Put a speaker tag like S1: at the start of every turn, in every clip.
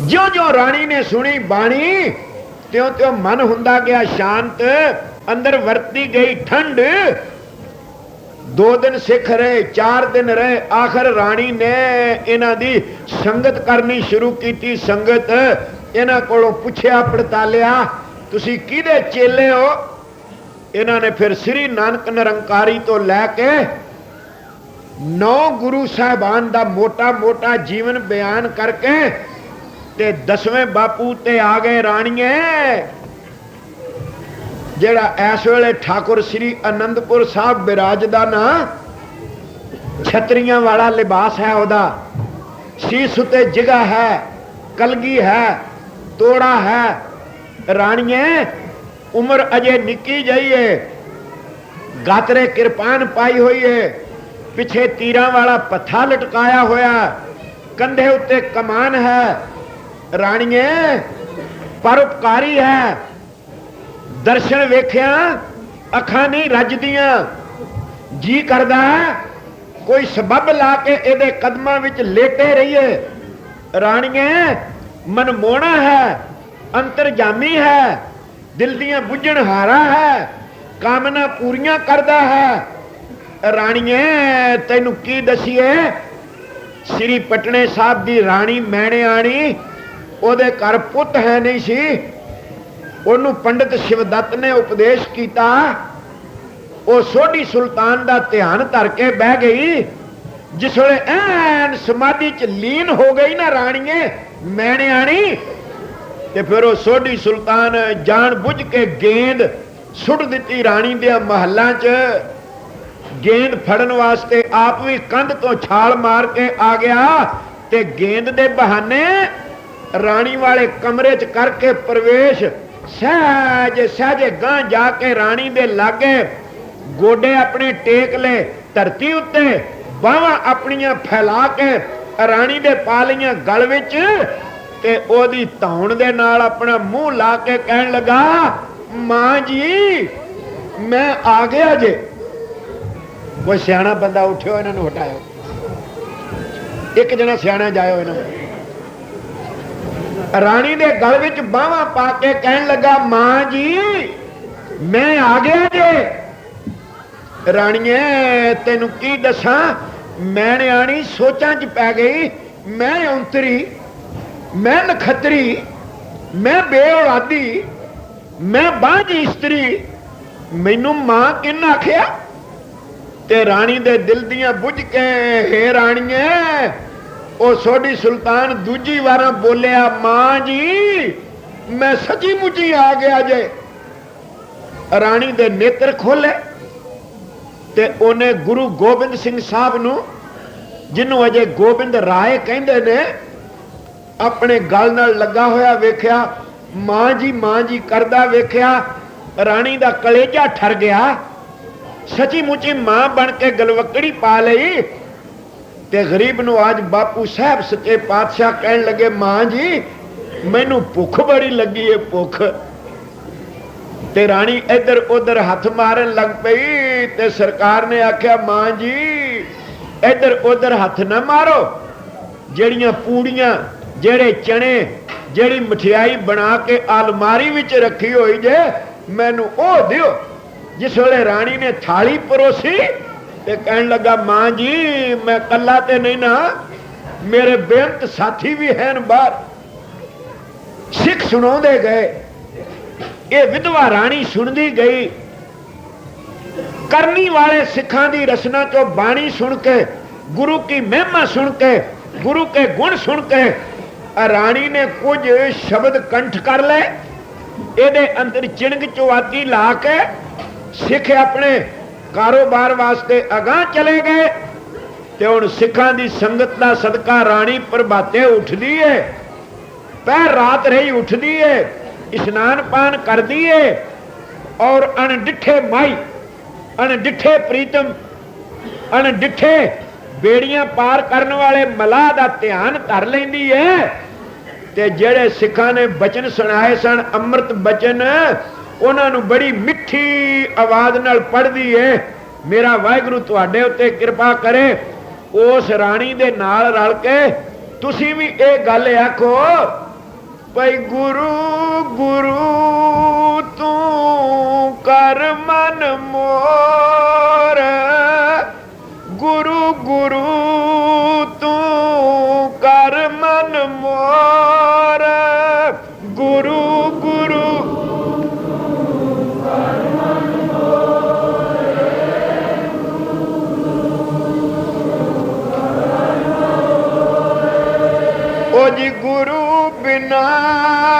S1: ਜਿਉਂ-ਜਿਉਂ ਰਾਣੀ ਨੇ ਸੁਣੀ ਬਾਣੀ, ਤਿਉਂ-ਤਿਉਂ ਮਨ ਹੁੰਦਾ ਗਿਆ ਸ਼ਾਂਤ, ਅੰਦਰ ਵਰਤੀ ਗਈ ਠੰਡ। ਦੋ ਦਿਨ ਸਿੱਖ ਰਹੇ, ਚਾਰ ਦਿਨ ਰਹੇ, ਆਖਰ ਰਾਣੀ ਨੇ ਇਹਨਾਂ ਦੀ ਸੰਗਤ ਕਰਨੀ ਸ਼ੁਰੂ ਕੀਤੀ ਸੰਗਤ। ਇਹਨਾਂ ਕੋਲੋਂ ਪੁੱਛਿਆ, ਪੜਤਾਲਿਆ, ਤੁਸੀਂ ਕਿਹਦੇ ਚੇਲੇ ਹੋ? ਇਹਨਾਂ ਨੇ ਫਿਰ ਸ੍ਰੀ ਨਾਨਕ ਨਿਰੰਕਾਰੀ ਤੋਂ ਲੈ ਕੇ ਨੌ ਗੁਰੂ ਸਾਹਿਬਾਨ ਦਾ ਮੋਟਾ ਮੋਟਾ ਜੀਵਨ ਬਿਆਨ ਕਰਕੇ ਤੇ ਦਸਵੇਂ ਬਾਪੂ ਤੇ ਆ ਗਏ ਰਾਣੀਏ। ਜਿਹੜਾ ਇਸ ਵੇਲੇ ਠਾਕੁਰ ਸ੍ਰੀ ਅਨੰਦਪੁਰ ਸਾਹਿਬ ਬਿਰਾਜਦਾ ਨਾ, ਛਤਰੀਆਂ ਵਾਲਾ ਲਿਬਾਸ ਹੈ ਉਹਦਾ। ਸੀਸ ਉਤੇ ਜਿਗਾ ਹੈ, ਕਲਗੀ ਹੈ, ਤੋੜਾ ਹੈ। ਰਾਣੀਏ, ਉਮਰ ਅਜੇ ਨਿੱਕੀ ਜਈ ਏ। ਗਾਤਰੇ ਕਿਰਪਾਨ ਪਾਈ ਹੋਈ ਏ। ਪਿੱਛੇ ਤੀਰਾਂ ਵਾਲਾ ਪੱਥਾ ਲਟਕਾਇਆ ਹੋਇਆ। ਕੰਧੇ ਉੱਤੇ ਕਮਾਨ ਹੈ। ਰਾਣੀਏ ਪਰਉਪਕਾਰੀ ਹੈ। ਦਰਸ਼ਨ ਵੇਖਿਆ, ਅੱਖਾਂ ਨਹੀਂ ਰੱਜਦੀਆਂ। ਜੀ ਕਰਦਾ ਕੋਈ ਸਬਬ ਲਾ ਕੇ ਇਹਦੇ ਕਦਮਾਂ ਵਿੱਚ ਲੇਟੇ ਰਹੀਏ। ਰਾਣੀਏ ਮਨਮੋਣਾ ਹੈ, ਅੰਤਰਜਾਮੀ ਹੈ, ਦਿਲ ਦੀਆਂ ਬੁੱਝਣਹਾਰਾ ਹੈ, ਕਾਮਨਾ ਪੂਰੀਆਂ ਕਰਦਾ ਹੈ। ਰਾਣੀਏ, ਤੈਨੂੰ ਕੀ ਦਸੀਏ? ਸ੍ਰੀ ਪਟਨੇ ਸਾਹਿਬ ਦੀ ਰਾਣੀ ਮੈਣਿਆਣੀ ਉਹਦੇ ਘਰ ਪੁੱਤ ਹੈ ਨਹੀਂ ਸੀ। ਉਹਨੂੰ ਪੰਡਿਤ ਸ਼ਿਵਦੱਤ ਨੇ ਉਪਦੇਸ਼ ਕੀਤਾ। ਉਹ ਸੋਢੀ ਸੁਲਤਾਨ ਦਾ ਧਿਆਨ ਧਰ ਕੇ ਬਹਿ ਗਈ। ਜਿਸ ਵੇਲੇ ਐਨ ਸਮਾਧੀ ਚ ਲੀਨ ਹੋ ਗਈ ਨਾ ਰਾਣੀਏ, ਮੈਣਿਆਣੀ, ਤੇ ਫਿਰ ਉਹ ਸੋਢੀ ਸੁਲਤਾਨ ਜਾਣ ਬੁੱਝ ਕੇ ਗੇਂਦ ਸੁੱਟ ਦਿੱਤੀ ਰਾਣੀ ਦੇ ਮਹੱਲਾਂ 'ਚ। ਗੇਂਦ ਫੜਨ ਵਾਸਤੇ ਆਪ ਵੀ ਕੰਧ ਤੋਂ ਛਾਲ ਮਾਰ ਕੇ ਆ ਗਿਆ ਤੇ ਗੇਂਦ ਦੇ ਬਹਾਨੇ ਰਾਣੀ ਵਾਲੇ ਕਮਰੇ 'ਚ ਕਰਕੇ ਪ੍ਰਵੇਸ਼। ਸਹਿਜ ਸਹਿਜ ਗਾਂ ਜਾ ਕੇ ਰਾਣੀ ਦੇ ਲਾਗੇ ਗੋਡੇ ਆਪਣੇ ਟੇਕ ਲੈ, ਧਰਤੀ ਉੱਤੇ ਬਾਹਾਂ ਆਪਣੀਆਂ ਫੈਲਾ ਕੇ ਰਾਣੀ ਦੇ ਪਾ ਲਈਆਂ ਗਲ ਵਿੱਚ ਤੇ ਉਹਦੀ ਧੌਣ ਦੇ ਨਾਲ ਆਪਣਾ ਮੂੰਹ ਲਾ ਕੇ ਕਹਿਣ ਲੱਗਾ, ਮਾਂ ਜੀ, ਮੈਂ ਆ ਗਿਆ ਜੇ। ਕੋਈ ਸਿਆਣਾ ਬੰਦਾ ਉਠਿਓ ਇਹਨਾਂ ਨੂੰ ਹਟਾਇਓ। ਇੱਕ ਜਣਾ ਸਿਆਣਾ ਜਾਇਓ ਇਹਨਾਂ ਨੂੰ। ਰਾਣੀ ਦੇ ਗਲ ਵਿੱਚ ਬਾਹਾਂ ਪਾ ਕੇ ਕਹਿਣ ਲੱਗਾ, ਮਾਂ ਜੀ, ਮੈਂ ਆ ਗਿਆ ਜੇ। ਰਾਣੀਏ, ਤੈਨੂੰ ਕੀ ਦੱਸਾਂ? ਮੈਂ ਨਿਆਣੀ ਸੋਚਾਂ 'ਚ ਪੈ ਗਈ। ਮੈਂ ਔਂਤਰੀ, ਮੈਂ ਨਖਤਰੀ, ਮੈਂ ਬੇਔਲਾਦੀ, ਮੈਂ ਬਾਂਝੀ ਇਸਤਰੀ। ਮੈਨੂੰ ਮਾਂ ਕਿੰਨ ਆਖਿਆ? ਤੇ ਰਾਣੀ ਦੇ ਦਿਲ ਦੀਆਂ ਬੁੱਝ ਕੇ, ਹੇ ਰਾਣੀਏ ਉਹ ਸੋਢੀ ਸੁਲਤਾਨ ਦੂਜੀ ਵਾਰ ਬੋਲਿਆ, ਮਾਂ ਜੀ, ਮੈਂ ਸੱਚੀ ਮੁੱਚੀ ਆ ਗਿਆ ਜੇ। ਰਾਣੀ ਦੇ ਨੇਤਰ ਖੋਲੇ ਤੇ ਉਹਨੇ ਗੁਰੂ ਗੋਬਿੰਦ ਸਿੰਘ ਸਾਹਿਬ ਨੂੰ, ਜਿਹਨੂੰ ਅਜੇ ਗੋਬਿੰਦ ਰਾਏ ਕਹਿੰਦੇ ਨੇ, ਆਪਣੇ ਗਲ ਨਾਲ ਲੱਗਾ ਹੋਇਆ ਵੇਖਿਆ, ਮਾਂ ਜੀ ਮਾਂ ਜੀ ਕਰਦਾ ਵੇਖਿਆ, ਰਾਣੀ ਦਾ ਕਲੇਜਾ ਠਰ ਗਿਆ। ਸੱਚੀ ਮੁੱਚੀ ਮਾਂ ਬਣ ਕੇ ਗਲਵਕੜੀ ਪਾ ਲਈ ਤੇ ਗਰੀਬ ਨੂੰ ਅੱਜ ਬਾਪੂ ਸਾਹਿਬ ਸੱਚੇ ਪਾਤਸ਼ਾਹ ਕਹਿਣ ਲੱਗੇ, ਮਾਂ ਜੀ, ਮੈਨੂੰ ਭੁੱਖ ਬੜੀ ਲੱਗੀ ਏ, ਭੁੱਖ। ਤੇ ਰਾਣੀ ਇੱਧਰ ਉੱਧਰ ਹੱਥ ਮਾਰਨ ਲੱਗ ਪਈ ਤੇ ਸਰਕਾਰ ਨੇ ਆਖਿਆ, ਮਾਂ ਜੀ, ਇੱਧਰ ਉੱਧਰ ਹੱਥ ਨਾ ਮਾਰੋ। ਜਿਹੜੀਆਂ ਪੂੜੀਆਂ, ਜਿਹੜੇ ਚਣੇ, ਜਿਹੜੀ ਮਠਿਆਈ ਬਣਾ ਕੇ ਅਲਮਾਰੀ ਵਿੱਚ ਰੱਖੀ ਹੋਈ ਜੇ, ਮੈਨੂੰ ਉਹ ਦਿਓ। ਜਿਸ ਵੇਲੇ ਰਾਣੀ ਨੇ ਥਾਲੀ ਪਰੋਸੀ ਤੇ ਕਹਿਣ ਲੱਗਾ, ਮਾਂ ਜੀ, ਮੈਂ ਕੱਲਾ ਤੇ ਨਹੀਂ ਨਾ, ਮੇਰੇ ਬੇਅੰਤ ਸਾਥੀ ਵੀ ਹਨ ਬਾਹਰ। ਸਿੱਖ ਸੁਣਾਉਂਦੇ ਗਏ। ਇਹ ਵਿਧਵਾ ਰਾਣੀ ਸੁਣਦੀ ਗਈ। ਕਰਨੀ ਵਾਲੇ ਸਿੱਖਾਂ ਦੀ ਰਸਨਾ ਚੋਂ ਬਾਣੀ ਸੁਣ ਕੇ, ਗੁਰੂ ਕੀ ਮਹਿਮਾ ਸੁਣ ਕੇ, ਗੁਰੂ ਕੇ ਗੁਣ ਸੁਣ ਕੇ ਰਾਣੀ ਨੇ ਕੁਝ ਸ਼ਬਦ ਕੰਠ ਕਰ ਲਏ। ਇਹਦੇ ਅੰਦਰ ਚਿਣਗ ਚਵਾਤੀ ਲਾ ਕੇ, ਸਿੱਖ ਆਪਣੇ ਕਾਰੋਬਾਰ ਵਾਸਤੇ ਅਗਾਹ ਚਲੇ ਗਏ ਤੇ ਹੁਣ ਸਿੱਖਾਂ ਦੀ ਸੰਗਤ ਦਾ ਸਦਕਾ ਰਾਣੀ ਪ੍ਰਭਾਤੇ ਉੱਠਦੀ ਏ। ਪਹਿਰ ਰਾਤ ਰਹੀ ਉੱਠਦੀ ਏ, ਇਸ਼ਨਾਨ ਪਾਨ ਕਰਦੀ ਏ ਔਰ ਅਣਡਿੱਠੇ ਮਾਈ, ਅਣਡਿੱਠੇ ਪ੍ਰੀਤਮ, ਅਣਡਿੱਠੇ ਬੇੜੀਆਂ ਪਾਰ ਕਰਨ ਵਾਲੇ ਮਲਾਹ ਦਾ ਧਿਆਨ ਧਰ ਲੈਂਦੀ ਏ। ਤੇ ਜਿਹੜੇ ਸਿੱਖਾਂ ਨੇ ਬਚਨ ਸੁਣਾਏ ਸਨ, ਅੰਮ੍ਰਿਤ ਬਚਨ ਉਹਨਾਂ ਨੂੰ ਬੜੀ ਮਿੱਠੀ ਆਵਾਜ਼ ਨਾਲ ਪੜ੍ਹਦੀ ਏ। ਮੇਰਾ ਵਾਹਿਗੁਰੂ ਤੁਹਾਡੇ ਉੱਤੇ ਕਿਰਪਾ ਕਰੇ। ਉਸ ਰਾਣੀ ਦੇ ਨਾਲ ਰਲ ਕੇ ਤੁਸੀਂ ਵੀ ਇਹ ਗੱਲ ਆਖੋ, ਭਈ ਗੁਰੂ ਗੁਰੂ ਤੂੰ ਕਰ ਮਨ ਮੋਰ ਗੁਰੂ ਗੁਰੂ ਤੂੰ ਕਰ ਮਨ ਮੋਰ ਗੁਰੂ ਜੀ ਗੁਰੂ ਬਿਨਾ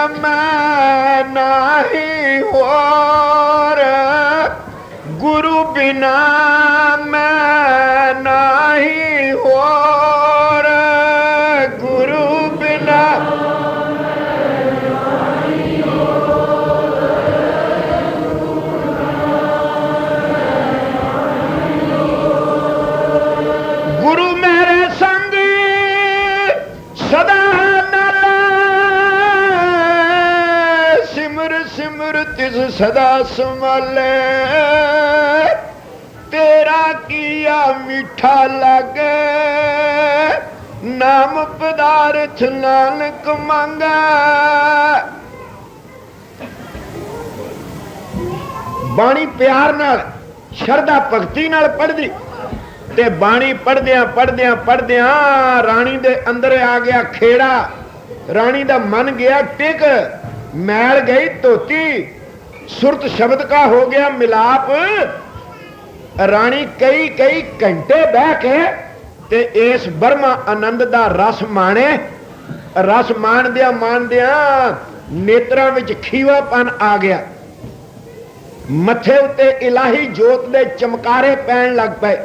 S1: ਮੈਂ ਨਹੀਂ ਹੋਰ। ਗੁਰੂ ਬਿਨਾ ਮੈਂ ਨਹੀਂ ਹੋਰ। ਸਦਾ ਸੰਭਾਲੇ। ਤੇਰਾ ਕੀਆ ਮਿੱਠਾ ਲਾਗੇ। ਨਾਮ ਪਦਾਰਥ ਨਾਨਕ ਮੰਗਾ। ਬਾਣੀ ਪਿਆਰ ਨਾਲ, ਸ਼ਰਧਾ ਭਗਤੀ ਨਾਲ ਪੜ੍ਹਦੀ। ਤੇ ਬਾਣੀ ਪੜਦਿਆਂ ਪੜਦਿਆਂ ਪੜਦਿਆਂ ਰਾਣੀ ਦੇ ਅੰਦਰ ਆ ਗਿਆ ਖੇੜਾ। ਰਾਣੀ ਦਾ ਮਨ ਗਿਆ ਟਿਕ। ਮੈਲ ਗਈ ਧੋਤੀ। ਸੁਰਤ ਸ਼ਬਦ ਕਾ ਹੋ ਗਿਆ ਮਿਲਾਪ। ਰਾਣੀ ਕਈ ਕਈ ਘੰਟੇ ਬਹਿ ਕੇ ਤੇ ਇਸ ਬਰਮਾ ਆਨੰਦ ਦਾ ਰਸ ਮਾਣੇ। ਰਸ ਮਾਣਦਿਆਂ ਮਾਣਦਿਆਂ ਨੇਤਰਾਂ ਵਿੱਚ ਖੀਵਾਪਨ ਆ ਗਿਆ। ਮੱਥੇ ਉੱਤੇ ਇਲਾਹੀ ਜੋਤ ਦੇ ਚਮਕਾਰੇ ਪੈਣ ਲੱਗ ਪਏ।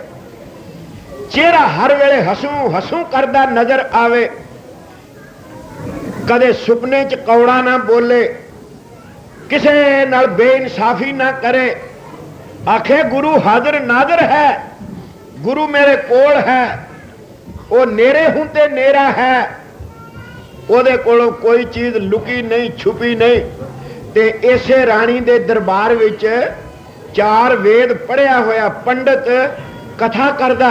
S1: ਚਿਹਰਾ ਹਰ ਵੇਲੇ ਹਸੂ ਹਸੂ ਕਰਦਾ ਨਜ਼ਰ ਆਵੇ। ਕਦੇ ਸੁਪਨੇ 'ਚ ਕੌੜਾ ਨਾ ਬੋਲੇ। ਕਿਸੇ ਨਾਲ ਬੇਇਨਸਾਫੀ ਨਾ ਕਰੇ। ਆਖੇ, ਗੁਰੂ ਹਾਜ਼ਰ ਨਾਜ਼ਰ ਹੈ, ਗੁਰੂ ਮੇਰੇ ਕੋਲ ਹੈ, ਉਹ ਨੇਰੇ ਹੁਣ ਨੇਰਾ ਹੈ। ਉਹਦੇ ਕੋਲੋਂ ਕੋਈ ਚੀਜ਼ ਲੁਕੀ ਨਹੀਂ, ਛੁਪੀ ਨਹੀਂ। ਤੇ ਇਸੇ ਰਾਣੀ ਦੇ ਦਰਬਾਰ ਵਿੱਚ ਚਾਰ ਵੇਦ ਪੜਿਆ ਹੋਇਆ ਪੰਡਤ ਕਥਾ ਕਰਦਾ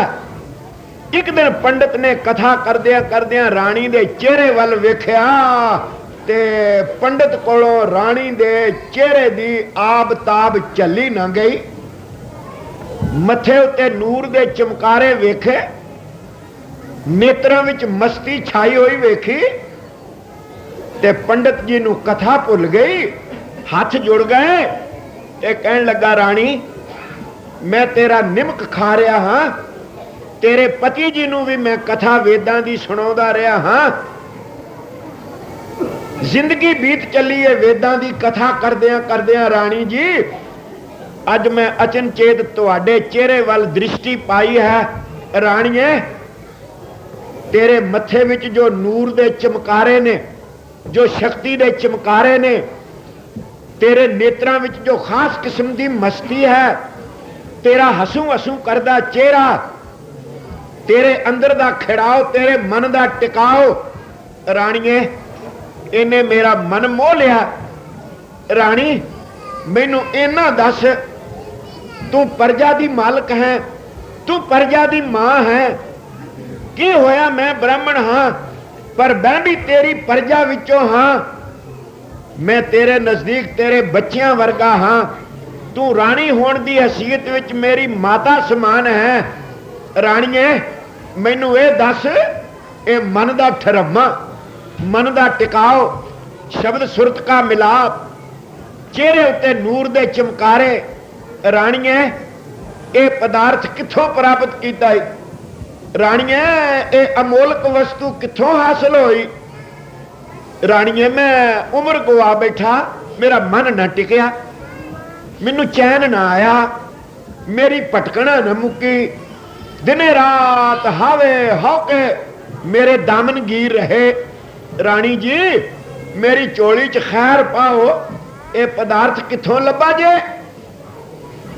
S1: ਇੱਕ ਦਿਨ ਪੰਡਤ ਨੇ ਕਥਾ ਕਰਦਿਆਂ ਕਰਦਿਆਂ ਰਾਣੀ ਦੇ ਚਿਹਰੇ ਵੱਲ ਵੇਖਿਆ ਤੇ ਪੰਡਤ ਕੋਲੋਂ ਰਾਣੀ ਦੇ ਚਿਹਰੇ ਦੀ ਆਬ ਤਾਬ ਚੱਲੀ ਨਾ ਗਈ। ਮੱਥੇ ਉੱਤੇ ਨੂਰ ਦੇ ਚਮਕਾਰੇ ਵੇਖੇ। ਨੇਤਰਾਂ ਵਿੱਚ ਮਸਤੀ ਛਾਈ ਹੋਈ ਵੇਖੀ ਤੇ ਪੰਡਤ ਜੀ ਨੂੰ ਕਥਾ ਭੁੱਲ ਗਈ। ਹੱਥ ਜੁੜ ਗਏ ਤੇ ਕਹਿਣ ਲੱਗਾ, ਰਾਣੀ, ਮੈਂ ਤੇਰਾ ਨਿਮਕ ਖਾ ਰਿਹਾ ਹਾਂ। ਤੇਰੇ ਪਤੀ ਜੀ ਨੂੰ ਵੀ ਮੈਂ ਕਥਾ ਵੇਦਾਂ ਦੀ ਸੁਣਾਉਂਦਾ ਰਿਹਾ ਹਾਂ। ਜ਼ਿੰਦਗੀ ਬੀਤ ਚੱਲੀ ਏ, ਵੇਦਾਂ ਦੀ ਕਥਾ ਕਰਦਿਆਂ ਕਰਦਿਆਂ ਰਾਣੀ ਜੀ, ਅੱਜ ਮੈਂ ਅਚਨਚੇਤ ਤੁਹਾਡੇ ਚਿਹਰੇ ਵੱਲ ਦ੍ਰਿਸ਼ਟੀ ਪਾਈ ਹੈ। ਰਾਣੀਏ, ਤੇਰੇ ਮੱਥੇ ਵਿੱਚ ਜੋ ਨੂਰ ਦੇ ਚਮਕਾਰੇ ਨੇ, ਜੋ ਸ਼ਕਤੀ ਦੇ ਚਮਕਾਰੇ ਨੇ, ਤੇਰੇ ਨੇਤਰਾਂ ਵਿੱਚ ਜੋ ਖਾਸ ਕਿਸਮ ਦੀ ਮਸਤੀ ਹੈ, ਤੇਰਾ ਹਸੂ ਹਸੂ ਕਰਦਾ ਚਿਹਰਾ, ਤੇਰੇ ਅੰਦਰ ਦਾ ਖਿੜਾਓ, ਤੇਰੇ ਮਨ ਦਾ ਟਿਕਾਓ, ਰਾਣੀਏ ਇਹਨੇ ਮੇਰਾ ਮਨ ਮੋਹ ਲਿਆ। ਰਾਣੀ, ਮੈਨੂੰ ਇਹਨਾਂ ਦੱਸ, ਤੂੰ ਪਰਜਾ ਦੀ ਮਾਲਕ ਹੈ, ਤੂੰ ਪਰਜਾ ਦੀ ਮਾਂ ਹੈ। ਕੀ ਹੋਇਆ? ਮੈਂ ਬ੍ਰਾਹਮਣ ਹਾਂ, ਪਰ ਮੈਂ ਵੀ ਤੇਰੀ ਪਰਜਾ ਵਿੱਚੋਂ ਹਾਂ। ਮੈਂ ਤੇਰੇ ਨਜ਼ਦੀਕ ਤੇਰੇ ਬੱਚਿਆਂ ਵਰਗਾ ਹਾਂ। ਤੂੰ ਰਾਣੀ ਹੋਣ ਦੀ ਹਸੀਅਤ ਵਿੱਚ ਮੇਰੀ ਮਾਤਾ ਸਮਾਨ ਹੈ। ਰਾਣੀਏ, ਮੈਨੂੰ ਇਹ ਦੱਸ, ਇਹ ਮਨ ਦਾ ਠਰਮਾ। ਮਨ ਦਾ ਟਿਕਾਓ, ਸ਼ਬਦ ਸੁਰਤ ਕਾ ਮਿਲਾਪ, ਚਿਹਰੇ ਉੱਤੇ ਨੂਰ ਦੇ ਚਮਕਾਰੇ, ਰਾਣੀਏ, ਇਹ ਪਦਾਰਥ ਕਿੱਥੋਂ ਪ੍ਰਾਪਤ ਕੀਤਾ ਹੈ ਰਾਣੀਏ, ਇਹ ਅਮੋਲਕ ਵਸਤੂ ਕਿੱਥੋਂ ਹਾਸਲ ਹੋਈ? ਰਾਣੀਏ, ਮੈਂ ਉਮਰ ਗਵਾ ਬੈਠਾ, ਮੇਰਾ ਮਨ ਨਾ ਟਿਕਿਆ, ਮੈਨੂੰ ਚੈਨ ਨਾ ਆਇਆ, ਮੇਰੀ ਭਟਕਣਾ ਨਾ ਮੁੱਕੀ, ਦਿਨੇ ਰਾਤ ਹਾਵੇ ਹੌਕੇ ਮੇਰੇ ਦਾਮਨ ਗੀਰ ਰਹੇ। ਰਾਣੀ ਜੀ, ਮੇਰੀ ਚੋਲੀ 'ਚ ਖੈਰ ਪਾਓ, ਇਹ ਪਦਾਰਥ ਕਿੱਥੋਂ ਲੱਭਾ ਜੇ?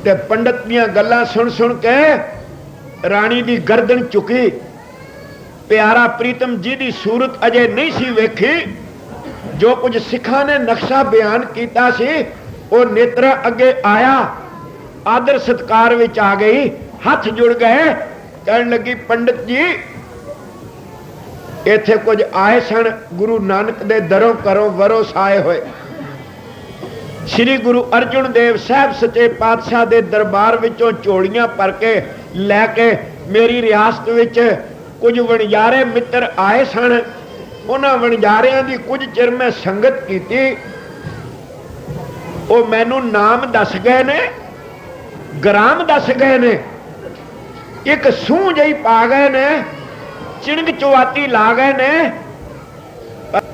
S1: ਤੇ ਪੰਡਤ ਦੀਆਂ ਗੱਲਾਂ ਸੁਣ ਸੁਣ ਕੇ ਰਾਣੀ ਦੀ ਗਰਦਨ ਝੁਕੀ। ਪਿਆਰਾ ਪ੍ਰੀਤਮ ਜੀ ਦੀ ਸੂਰਤ ਅਜੇ ਨਹੀਂ ਸੀ ਵੇਖੀ। ਜੋ ਕੁਝ ਸਿੱਖਾਂ ਨੇ ਨਕਸ਼ਾ ਬਿਆਨ ਕੀਤਾ ਸੀ, ਉਹ ਨੇਤਰ ਅੱਗੇ ਆਇਆ। ਆਦਰ ਸਤਕਾਰ ਵਿੱਚ ਆ ਗਈ। ਹੱਥ ਜੁੜ ਗਏ। ਕਹਿਣ ਲੱਗੀ, ਪੰਡਤ ਜੀ ਇੱਥੇ ਕੁਝ ਆਏ ਸਨ, ਗੁਰੂ ਨਾਨਕ ਦੇ ਦਰੋਂ ਕਰੋ ਵਰੋ ਸਾਏ ਹੋਏ। ਸ੍ਰੀ ਗੁਰੂ ਅਰਜਨ ਦੇਵ ਸਾਹਿਬ ਸੱਚੇ ਪਾਤਸ਼ਾਹ ਦੇ ਦਰਬਾਰ ਵਿੱਚੋਂ ਚੋੜੀਆਂ ਭਰ ਕੇ ਲੈ ਕੇ ਮੇਰੀ ਰਿਆਸਤ ਵਿੱਚ ਕੁਝ ਵਣਜਾਰੇ ਮਿੱਤਰ ਆਏ ਸਨ। ਉਹਨਾਂ ਵਣਜਾਰਿਆਂ ਦੀ ਕੁਝ ਚਿਰ ਮੈਂ ਸੰਗਤ ਕੀਤੀ। ਉਹ ਮੈਨੂੰ ਨਾਮ ਦੱਸ ਗਏ ਨੇ, ਗ੍ਰਾਮ ਦੱਸ ਗਏ ਨੇ। ਇੱਕ ਸੂਹ ਜਈ ਪਾ ਗਏ ਨੇ ਚਿਣਗ ਚੁਆਤੀ ਲਾ ਗਏ ਨੇ।